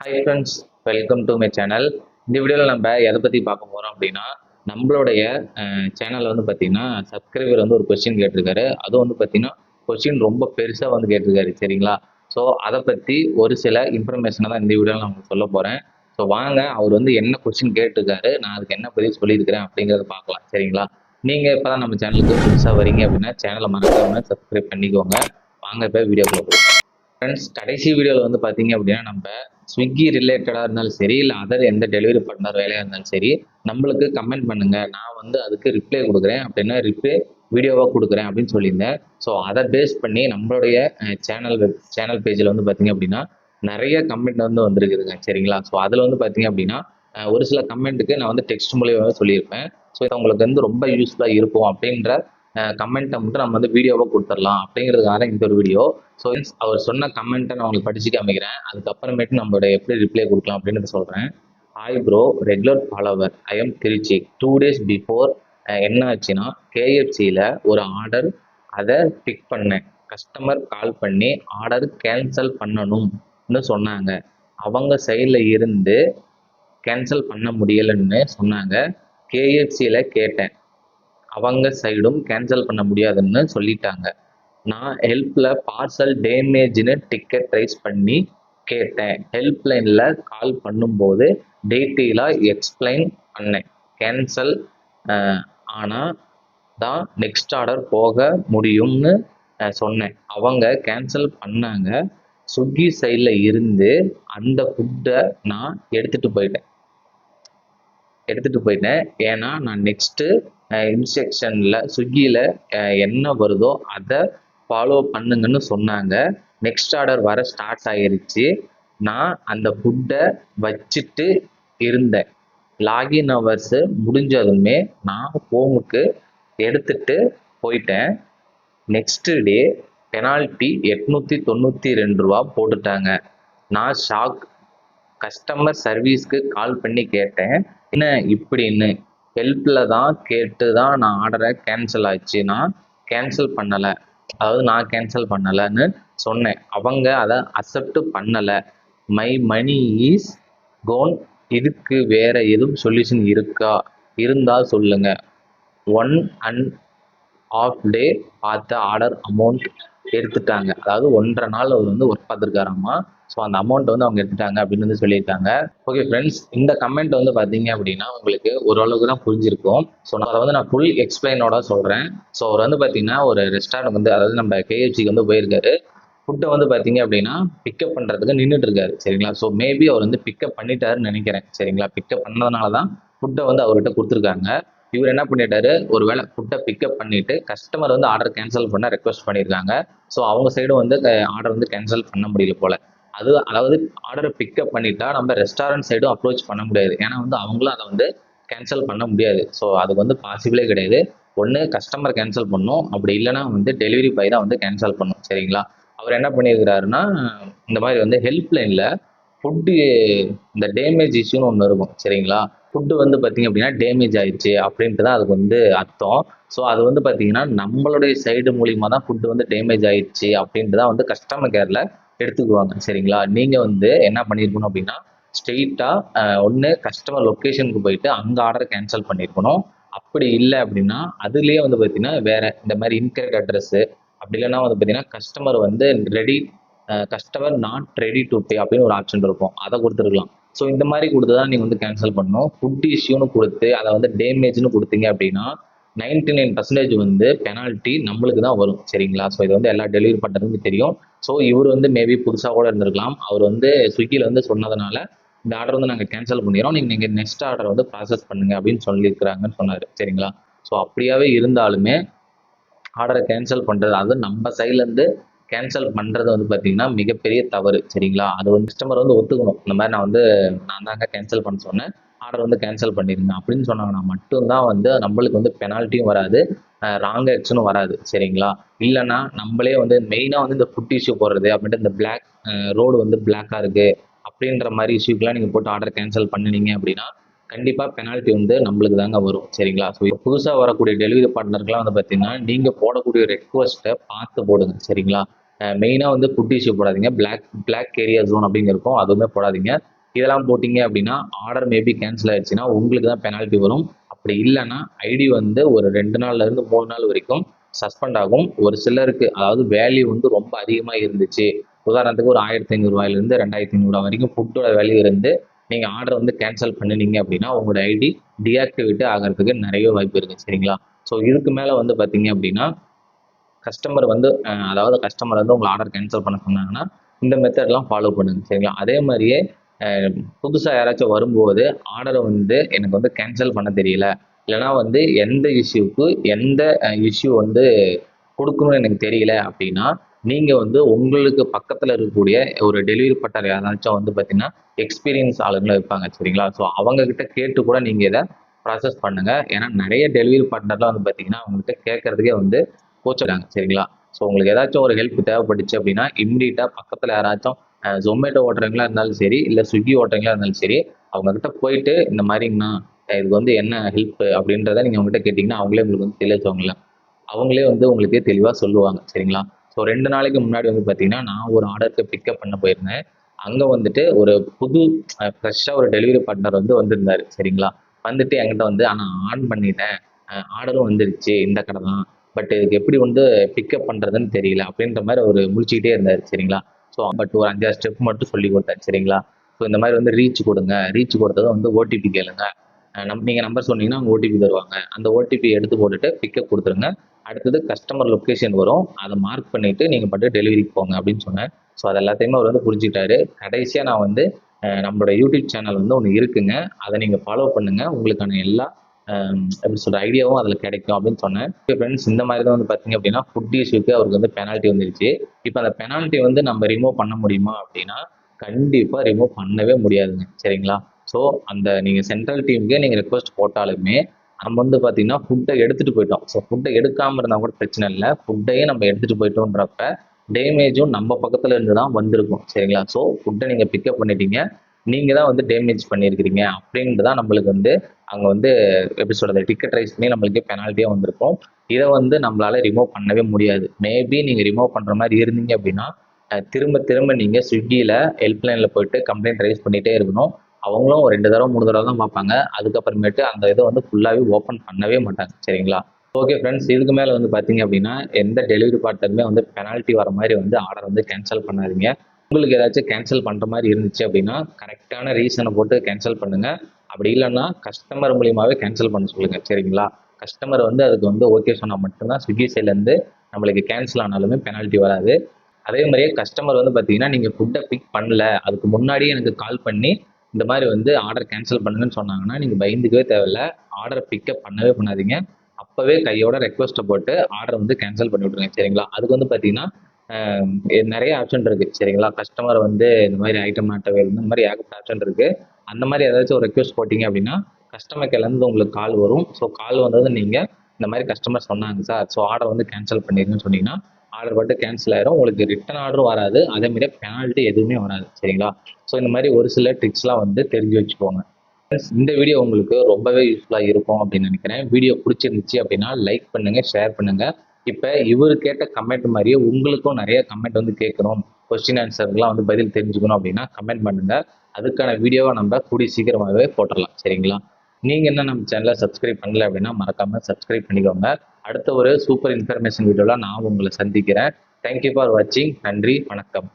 Hi friends welcome to my channel இந்த வீடியோவில் நம்ம எதை பற்றி பார்க்க போகிறோம் அப்படின்னா நம்மளுடைய சேனலில் வந்து பார்த்தீங்கன்னா சப்ஸ்கிரைபர் வந்து ஒரு கொஸ்டின் கேட்டிருக்காரு. அதுவும் வந்து பார்த்தீங்கன்னா கொஸ்டின் ரொம்ப பெருசாக வந்து கேட்டிருக்காரு சரிங்களா? ஸோ அதை பற்றி ஒரு சில இன்ஃபர்மேஷனை தான் இந்த வீடியோவில் நான் சொல்ல போகிறேன் ஸோ வாங்க அவர் வந்து என்ன கொஸ்டின் கேட்டிருக்காரு நான் அதுக்கு என்ன பதில் சொல்லியிருக்கிறேன் அப்படிங்கிறத பார்க்கலாம் சரிங்களா? நீங்கள் இப்போ தான் நம்ம சேனலுக்கு புதுசாக வரீங்க அப்படின்னா சேனலை மறக்காமல் சப்ஸ்கிரைப் பண்ணிக்கோங்க. வாங்க இப்போ வீடியோ போகலாம் ஃப்ரெண்ட்ஸ் கடைசி வீடியோவில் வந்து பார்த்தீங்க அப்படின்னா நம்ம ஸ்விக்கி ரிலேட்டடாக இருந்தாலும் சரி இல்லை அதர் எந்த டெலிவரி பார்ட்னர் வேலையாக இருந்தாலும் சரி நம்மளுக்கு கமெண்ட் பண்ணுங்கள் நான் வந்து அதுக்கு ரிப்ளை கொடுக்குறேன். அப்படின்னா ரிப்ளை வீடியோவாக கொடுக்குறேன் அப்படின்னு சொல்லியிருந்தேன். ஸோ அதை பேஸ் பண்ணி நம்மளுடைய சேனல் வெப் சேனல் பேஜில் வந்து பார்த்தீங்க அப்படின்னா நிறைய கமெண்ட் வந்து வந்திருக்குதுங்க. சரிங்களா? ஸோ அதில் வந்து பார்த்தீங்க அப்படின்னா ஒரு சில கமெண்ட்டுக்கு நான் வந்து டெக்ஸ்ட் மூலியமாக சொல்லியிருப்பேன். ஸோ இது உங்களுக்கு வந்து ரொம்ப யூஸ்ஃபுல்லாக இருக்கும் அப்படின்ற கமெண்ட்டை மட்டும் நம்ம வந்து வீடியோவாக கொடுத்துடலாம் அப்படிங்கிறதுக்காக இந்த ஒரு வீடியோ ஸோ அவர் சொன்ன கமெண்ட்டை நான் உங்களுக்கு படிச்சு காமிக்கிறேன் அதுக்கப்புறமேட்டு நம்மளோட எப்படி ரிப்ளை கொடுக்கலாம் அப்படின்னு சொல்கிறேன் hi bro regular follower I am Trichy two days before என்ன ஆச்சுன்னா கேஎஃப்சியில் ஒரு ஆர்டர் அதை பிக் பண்ணேன். கஸ்டமர் கால் பண்ணி ஆர்டர் கேன்சல் பண்ணணும்னு சொன்னாங்க. அவங்க சைடில் இருந்து கேன்சல் பண்ண முடியலைன்னு சொன்னாங்க. கேஎஃப்சியில் கேட்டேன். அவங்க சைடும் கேன்சல் பண்ண முடியாதுன்னு சொல்லிட்டாங்க. நான் ஹெல்ப்பில் பார்சல் டேமேஜ்னு டிக்கெட் ரைஸ் பண்ணி கேட்டேன். ஹெல்ப்லைனில் கால் பண்ணும்போது டீட்டெயிலாக எக்ஸ்பிளைன் பண்ணேன். கேன்சல் ஆனால் தான் நெக்ஸ்ட் ஆர்டர் போக முடியும்னு சொன்னேன். அவங்க கேன்சல் பண்ணாங்க. ஸ்விக்கி சைடில் இருந்து அந்த ஃபுட்டை நான் எடுத்துகிட்டு போயிட்டேன். எடுத்துகிட்டு போயிட்டேன். ஏன்னா நான் நெக்ஸ்ட்டு இன்ஸ்ட்ரக்ஷனில் ஸ்விக்கியில் என்ன வருதோ அதை ஃபாலோ பண்ணுங்கன்னு சொன்னாங்க. நெக்ஸ்ட் ஆர்டர் வர ஸ்டார்ட் ஆயிருச்சு. நான் அந்த ஃபுட்டை வச்சுட்டு இருந்தேன். லாகின் ஹவர்ஸு முடிஞ்சதுமே நான் ஹோமுக்கு எடுத்துட்டு போயிட்டேன். நெக்ஸ்ட் டே பெனால்ட்டி எட்நூற்றி தொண்ணூற்றி ரெண்டு ரூபா போட்டுட்டாங்க. நான் ஷாக் கஸ்டமர் சர்வீஸ்க்கு கால் பண்ணி கேட்டேன். என்ன இப்படின்னு ஹெல்ப்பில் தான் கேட்டு தான் நான் ஆர்டரை கேன்சல் ஆச்சு நான் கேன்சல் பண்ணலை. அதாவது நான் கேன்சல் பண்ணலைன்னு சொன்னேன். அவங்க அதை அக்செப்ட் பண்ணலை. மை மணி இஸ் கோன் இதுக்கு வேற எதுவும் சொல்யூஷன் இருக்கா? இருந்தால் சொல்லுங்க. ஒன் அண்ட் ஆஃப் டே பார்த்த ஆர்டர் அமௌண்ட் எடுத்துட்டாங்க. அதாவது ஒன்றரை நாள் அவர் வந்து ஒர்க் பார்த்துருக்காராமா? ஸோ அந்த அமௌண்ட் வந்து அவங்க எடுத்துட்டாங்க அப்படின்னு வந்து சொல்லியிருக்காங்க. ஓகே ஃப்ரெண்ட்ஸ் இந்த கமெண்ட் வந்து பார்த்தீங்க அப்படின்னா உங்களுக்கு ஓரளவுக்கு தான் புரிஞ்சிருக்கும். ஸோ நான் அதை வந்து நான் ஃபுல் எக்ஸ்பிளைனோட சொல்கிறேன் ஸோ அவர் வந்து பார்த்தீங்கன்னா ஒரு ரெஸ்டாரண்ட் வந்து அதாவது நம்ம கேஎஃப்சிக்கு வந்து போயிருக்காரு. ஃபுட்டை வந்து பார்த்தீங்க அப்படின்னா பிக்கப் பண்ணுறதுக்கு நின்றுட்டு இருக்காரு. சரிங்களா? ஸோ மேபி அவர் வந்து பிக்கப் பண்ணிட்டாருன்னு நினைக்கிறேன். சரிங்களா? பிக்கப் பண்ணதுனால தான் ஃபுட்டை வந்து அவர்கிட்ட கொடுத்துருக்காங்க. இவர் என்ன பண்ணிட்டாரு? ஒருவேளை ஃபுட்டை பிக்கப் பண்ணிட்டு கஸ்டமர் வந்து ஆர்டர் கேன்சல் பண்ண ரெக்வஸ்ட் பண்ணியிருக்காங்க. ஸோ அவங்க சைடும் வந்து ஆர்டர் வந்து கேன்சல் பண்ண முடியல போல. அது அதாவது ஆர்டரை பிக்கப் பண்ணிட்டா நம்ம ரெஸ்டாரண்ட் சைடும் அப்ரோச் பண்ண முடியாது. ஏன்னா வந்து அவங்களும் அதை வந்து கேன்சல் பண்ண முடியாது. ஸோ அதுக்கு வந்து பாசிபிளே கிடையாது. ஒன்று கஸ்டமர் கேன்சல் பண்ணும். அப்படி இல்லைன்னா வந்து டெலிவரி பாய் தான் வந்து கேன்சல் பண்ணும். சரிங்களா? அவர் என்ன பண்ணியிருக்கிறாருன்னா இந்த மாதிரி வந்து ஹெல்ப்லைனில் ஃபுட்டு இந்த டேமேஜ் இஷ்யூன்னு ஒன்று இருக்கும். சரிங்களா? ஃபுட்டு வந்து பார்த்தீங்க அப்படின்னா டேமேஜ் ஆயிடுச்சு அப்படின்ட்டு தான் அதுக்கு வந்து அர்த்தம். ஸோ அது வந்து பார்த்தீங்கன்னா நம்மளுடைய சைடு மூலிமா தான் ஃபுட்டு வந்து டேமேஜ் ஆயிடுச்சு அப்படின்ட்டு தான் வந்து கஸ்டமர் கேரில் எடுத்துக்குவாங்க சரிங்களா? நீங்கள் வந்து என்ன பண்ணியிருக்கணும் அப்படின்னா ஸ்ட்ரெயிட்டாக ஒன்று கஸ்டமர் லொக்கேஷனுக்கு போயிட்டு அங்கே ஆர்டர் கேன்சல் பண்ணியிருக்கணும் அப்படி இல்லை அப்படின்னா அதுலேயே வந்து பார்த்தீங்கன்னா வேறு இந்த மாதிரி இன்கரெக்ட் அட்ரஸ்ஸு அப்படி இல்லைன்னா வந்து பார்த்தீங்கன்னா கஸ்டமர் வந்து ready customer not ready to pay அப்படின்னு ஒரு ஆப்ஷன் இருக்கும். அதை கொடுத்துருக்கலாம். ஸோ இந்த மாதிரி கொடுத்து தான் நீங்கள் வந்து கேன்சல் பண்ணணும். ஃபுட் இஷ்யூன்னு கொடுத்து அதை வந்து டேமேஜ்னு கொடுத்தீங்க அப்படின்னா நைன்டி நைன் பர்சன்டேஜ் வந்து பெனால்ட்டி நம்மளுக்கு தான் வரும் சரிங்களா? ஸோ இது வந்து எல்லா டெலிவரி பண்ணுறதுக்கு தெரியும். ஸோ இவர் வந்து மேபி புதுசாக கூட இருந்திருக்கலாம். அவர் வந்து ஸ்விக்கியில் வந்து சொன்னதுனால இந்த ஆர்டர் வந்து நாங்கள் கேன்சல் பண்ணிடுறோம். நீங்கள் நீங்கள் நெக்ஸ்ட் ஆர்டர் வந்து ப்ராசஸ் பண்ணுங்க அப்படின்னு சொல்லியிருக்கிறாங்கன்னு சொன்னார் சரிங்களா? ஸோ அப்படியாவே இருந்தாலுமே ஆர்டரை கேன்சல் பண்ணுறது அது நம்ம சைட்லேருந்து கேன்சல் பண்ணுறது வந்து பார்த்தீங்கன்னா மிகப்பெரிய தவறு சரிங்களா? அது வந்து கஸ்டமர் வந்து ஒத்துக்கணும். இந்த மாதிரி நான் வந்து நான் தாங்க கேன்சல் பண்ண சொன்னேன். ஆர்டர் வந்து கேன்சல் பண்ணிருங்க. அப்படின்னு சொன்னாங்கன்னா மட்டும்தான் வந்து நம்மளுக்கு வந்து பெனால்ட்டியும் வராது. ராங் ஆக்ஷனும் வராது. சரிங்களா? இல்லைன்னா நம்மளே வந்து மெயினாக வந்து இந்த ஃபுட் இஷ்யூ போடுறது அப்படின்ட்டு இந்த பிளாக் ரோடு வந்து பிளாக்காக இருக்குது அப்படின்ற மாதிரி இஷ்யூக்கெலாம் நீங்கள் போட்டு ஆர்டர் கேன்சல் பண்ணினீங்க அப்படின்னா கண்டிப்பாக பெனால்ட்டி வந்து நம்மளுக்கு தாங்க வரும். சரிங்களா? ஸோ புதுசாக வரக்கூடிய டெலிவரி பார்ட்னருக்குலாம் வந்து பார்த்தீங்கன்னா நீங்கள் போடக்கூடிய ரெக்வஸ்ட்டை பார்த்து போடுங்க. சரிங்களா? மெயினாக வந்து ஃபுட் இஷ்யூ போடாதீங்க. பிளாக் பிளாக் ஏரியா ஜோன் அப்படிங்கிறக்கும் அதுவுமே போடாதீங்க. இதெல்லாம் போட்டிங்க அப்படின்னா ஆர்டர் மேபி கேன்சல் ஆயிடுச்சுன்னா உங்களுக்கு தான் பெனால்ட்டி வரும். அப்படி இல்லைன்னா ஐடி வந்து ஒரு ரெண்டு நாள்ல இருந்து மூணு நாள் வரைக்கும் சஸ்பெண்ட் ஆகும். ஒரு சிலருக்கு அதாவது வேல்யூ வந்து ரொம்ப அதிகமாக இருந்துச்சு. உதாரணத்துக்கு ஒரு ஆயிரத்தி ஐநூறுரூவாயிலிருந்து ரெண்டாயிரத்தி ஐநூறுரூவா வரைக்கும் ஃபுட்டோட வேல்யூ இருந்து நீங்கள் ஆர்டர் வந்து கேன்சல் பண்ணினீங்க அப்படின்னா உங்களோட ஐடி டிஆக்டிவேட் ஆகிறதுக்கு நிறைய வாய்ப்பு இருக்குது சரிங்களா? ஸோ இதுக்கு மேலே வந்து பார்த்தீங்க அப்படின்னா கஸ்டமர் வந்து அதாவது கஸ்டமர் வந்து உங்களை ஆர்டர் கேன்சல் பண்ண சொன்னாங்கன்னா இந்த மெத்தட்லாம் ஃபாலோ பண்ணுங்க. சரிங்களா? அதே மாதிரியே புதுசாக யாராச்சும் வரும்போது ஆர்டரை வந்து எனக்கு வந்து கேன்சல் பண்ண தெரியல. இல்லைனா வந்து எந்த இஷ்யூக்கு எந்த இஷ்யூ வந்து கொடுக்கணும்னு எனக்கு தெரியல அப்படின்னா நீங்கள் வந்து உங்களுக்கு பக்கத்தில் இருக்கக்கூடிய ஒரு டெலிவரி பட்டர் யாராச்சும் வந்து பார்த்தீங்கன்னா எக்ஸ்பீரியன்ஸ் ஆளுங்களும் இருப்பாங்க சரிங்களா? ஸோ அவங்கக்கிட்ட கேட்டு கூட நீங்கள் இதை ப்ராசஸ் பண்ணுங்கள் ஏன்னா நிறைய டெலிவரி பார்ட்னர்லாம் வந்து பார்த்தீங்கன்னா அவங்ககிட்ட கேட்கறதுக்கே வந்து கோச்சிடுறாங்க சரிங்களா? ஸோ உங்களுக்கு ஏதாச்சும் ஒரு ஹெல்ப் தேவைப்பட்டுச்சு அப்படின்னா இம்மிடியட்டாக பக்கத்தில் யாராச்சும் ஜொமேட்டோ ஓட்டுறவங்களா இருந்தாலும் சரி இல்லை ஸ்விக்கி ஓட்டுறவங்களா இருந்தாலும் சரி அவங்கக்கிட்ட போயிட்டு இந்த மாதிரிங்கண்ணா இதுக்கு வந்து என்ன ஹெல்ப் அப்படின்றத நீங்கள் அவங்ககிட்ட கேட்டிங்கன்னா அவங்களே உங்களுக்கு வந்து தெளிவச்சவங்கள அவங்களே வந்து உங்களுக்கு தெளிவாக சொல்லுவாங்க சரிங்களா? ஸோ ரெண்டு நாளைக்கு முன்னாடி வந்து பார்த்தீங்கன்னா நான் ஒரு ஆர்டருக்கு பிக்கப் பண்ண போயிருந்தேன். அங்கே வந்துட்டு ஒரு புது ஃப்ரெஷ்ஷாக ஒரு டெலிவரி பார்ட்னர் வந்து வந்திருந்தாரு சரிங்களா? வந்துட்டு என்கிட்ட வந்து ஆனால் ஆன் பண்ணிட்டேன். ஆர்டரும் வந்துருச்சு இந்த கடை தான் பட் இதுக்கு எப்படி வந்து பிக்கப் பண்ணுறதுன்னு தெரியல. அப்படின்ற மாதிரி ஒரு முடிச்சுக்கிட்டே இருந்தார் சரிங்களா? ஸோ பட் ஒரு அஞ்சாறு ஸ்டெப் மட்டும் சொல்லி கொடுத்தேன் சரிங்களா? ஸோ இந்த மாதிரி வந்து ரீச் கொடுங்க. ரீச் கொடுத்ததும் வந்து ஓடிபி கேளுங்க. நம் நீங்கள் நம்பர் சொன்னீங்கன்னா அவங்க ஓடிபி தருவாங்க. அந்த ஓடிபி எடுத்து போட்டுட்டு பிக்கப் கொடுத்துருங்க. அடுத்தது கஸ்டமர் லொக்கேஷன் வரும். அதை மார்க் பண்ணிவிட்டு நீங்கள் பட்டு டெலிவரிக்கு போங்க அப்படின்னு சொன்னேன். ஸோ அது எல்லாத்தையுமே அவர் வந்து புரிஞ்சுக்கிட்டாரு. கடைசியாக நான் வந்து நம்மளோட யூடியூப் சேனல் வந்து ஒன்று இருக்குங்க. அதை நீங்கள் ஃபாலோ பண்ணுங்கள் உங்களுக்கான எல்லா எப்படி சொல்ற ஐடியாவும் அதில் கிடைக்கும் அப்படின்னு சொன்னேன். ஃப்ரெண்ட்ஸ் இந்த மாதிரி தான் வந்து பார்த்தீங்க அப்படின்னா ஃபுட் இஷ்யூக்கு அவருக்கு வந்து பெனால்ட்டி வந்துருச்சு. இப்போ அந்த பெனால்ட்டி வந்து நம்ம ரிமூவ் பண்ண முடியுமா அப்படின்னா கண்டிப்பாக ரிமூவ் பண்ணவே முடியாதுங்க. சரிங்களா? ஸோ அந்த நீங்கள் சென்ட்ரல் டீமுக்கே நீங்கள் ரெக்வஸ்ட் போட்டாலுமே நம்ம வந்து பார்த்தீங்கன்னா ஃபுட்டை எடுத்துகிட்டு போயிட்டோம். ஸோ ஃபுட்டை எடுக்காமல் இருந்தால் கூட பிரச்சனை இல்லை. ஃபுட்டையே நம்ம எடுத்துகிட்டு போயிட்டோன்றப்ப டேமேஜும் நம்ம பக்கத்தில் இருந்து தான் வந்திருக்கும். சரிங்களா? ஸோ ஃபுட்டை நீங்கள் பிக்கப் பண்ணிட்டீங்க. நீங்கள் தான் வந்து டேமேஜ் பண்ணியிருக்கிறீங்க அப்படின்ட்டு தான் நம்மளுக்கு வந்து அங்கே வந்து எப்படி சொல்கிறது டிக்கெட் ரைஸ் பண்ணி நம்மளுக்கு பெனால்ட்டியாக வந்திருக்கும். இதை வந்து நம்மளால ரிமூவ் பண்ணவே முடியாது. மேபி நீங்கள் ரிமூவ் பண்ணுற மாதிரி இருந்தீங்க அப்படின்னா திரும்ப திரும்ப நீங்கள் ஸ்விக்கியில் ஹெல்ப்லைனில் போயிட்டு கம்ப்ளைண்ட் ரைஸ் பண்ணிகிட்டே இருக்கணும். அவங்களும் ஒரு ரெண்டு தடவை மூணு தடவை தான் பார்ப்பாங்க. அதுக்கப்புறமேட்டு அந்த இதை வந்து ஃபுல்லாகவே ஓப்பன் பண்ணவே மாட்டாங்க. சரிங்களா? ஓகே ஃப்ரெண்ட்ஸ் இதுக்கு மேலே வந்து பார்த்தீங்க அப்படின்னா எந்த டெலிவரி பார்ட்னருமே வந்து பெனால்ட்டி வர மாதிரி வந்து ஆர்டர் வந்து கேன்சல் பண்ணாதீங்க. உங்களுக்கு ஏதாச்சும் கேன்சல் பண்ணுற மாதிரி இருந்துச்சு அப்படின்னா கரெக்டான ரீசனை போட்டு கேன்சல் பண்ணுங்கள் அப்படி இல்லைன்னா கஸ்டமர் மூலியமாகவே கேன்சல் பண்ண சொல்லுங்கள் சரிங்களா? கஸ்டமர் வந்து அதுக்கு வந்து ஓகே சொன்னால் மட்டும்தான் ஸ்விக்கி சைட்லேருந்து நம்மளுக்கு கேன்சல் ஆனாலுமே பெனால்ட்டி வராது. அதே மாதிரியே கஸ்டமர் வந்து பார்த்தீங்கன்னா நீங்கள் ஃபுட்டை பிக் பண்ணல அதுக்கு முன்னாடியே எனக்கு கால் பண்ணி இந்த மாதிரி வந்து ஆர்டர் கேன்சல் பண்ணுங்கன்னு சொன்னாங்கன்னா நீங்கள் பயந்துக்கவே தேவையில்ல. ஆர்டரை பிக்கப் பண்ணவே பண்ணாதீங்க. அப்போவே கையோட ரெக்வஸ்ட்டை போட்டு ஆர்டர் வந்து கேன்சல் பண்ணி விட்ருங்க சரிங்களா? அதுக்கு வந்து பார்த்தீங்கன்னா நிறைய ஆப்ஷன் இருக்குது சரிங்களா? கஸ்டமர் வந்து இந்த மாதிரி ஐட்டம் நாட்டவே இந்த மாதிரி ஏகப்பட்ட ஆப்ஷன் இருக்குது அந்த மாதிரி ஏதாச்சும் ஒரு ரெக்வஸ்ட் போட்டிங்க அப்படின்னா கஸ்டமர் கேர்லேருந்து உங்களுக்கு கால் வரும். ஸோ கால் வந்தது நீங்கள் இந்த மாதிரி கஸ்டமர் சொன்னாங்க சார் ஸோ ஆர்டர் வந்து கேன்சல் பண்ணிடுங்கன்னு சொன்னீங்கன்னா ஆர்டர் மட்டும் கேன்சல் ஆயிரும். உங்களுக்கு ரிட்டன் ஆர்டரும் வராது. அதே மாதிரி பெனால்ட்டி எதுவுமே வராது சரிங்களா? ஸோ இந்த மாதிரி ஒரு சில ட்ரிக்ஸ்லாம் வந்து தெரிஞ்சு வச்சுக்கோங்க. இந்த வீடியோ உங்களுக்கு ரொம்பவே யூஸ்ஃபுல்லாக இருக்கும் அப்படின்னு நினைக்கிறேன். வீடியோ பிடிச்சிருந்துச்சு அப்படின்னா லைக் பண்ணுங்கள் ஷேர் பண்ணுங்கள் இப்போ இவர் கேட்ட கமெண்ட் மாதிரியே உங்களுக்கும் நிறைய கமெண்ட் வந்து கேட்கணும் கொஸ்டின் ஆன்சருக்குலாம் வந்து பதில் தெரிஞ்சுக்கணும் அப்படின்னா கமெண்ட் பண்ணுங்க. அதுக்கான வீடியோவை நம்ம கூடி சீக்கிரமாகவே போட்டுடலாம் சரிங்களா? நீங்கள் என்ன நம்ம சேனலை சப்ஸ்கிரைப் பண்ணல அப்படின்னா மறக்காமல் சப்ஸ்கிரைப் பண்ணிக்கோங்க. அடுத்த ஒரு சூப்பர் இன்ஃபர்மேஷன் வீடியோவில் நான் உங்களை சந்திக்கிறேன். தேங்க்யூ ஃபார் வாட்சிங் நன்றி வணக்கம்.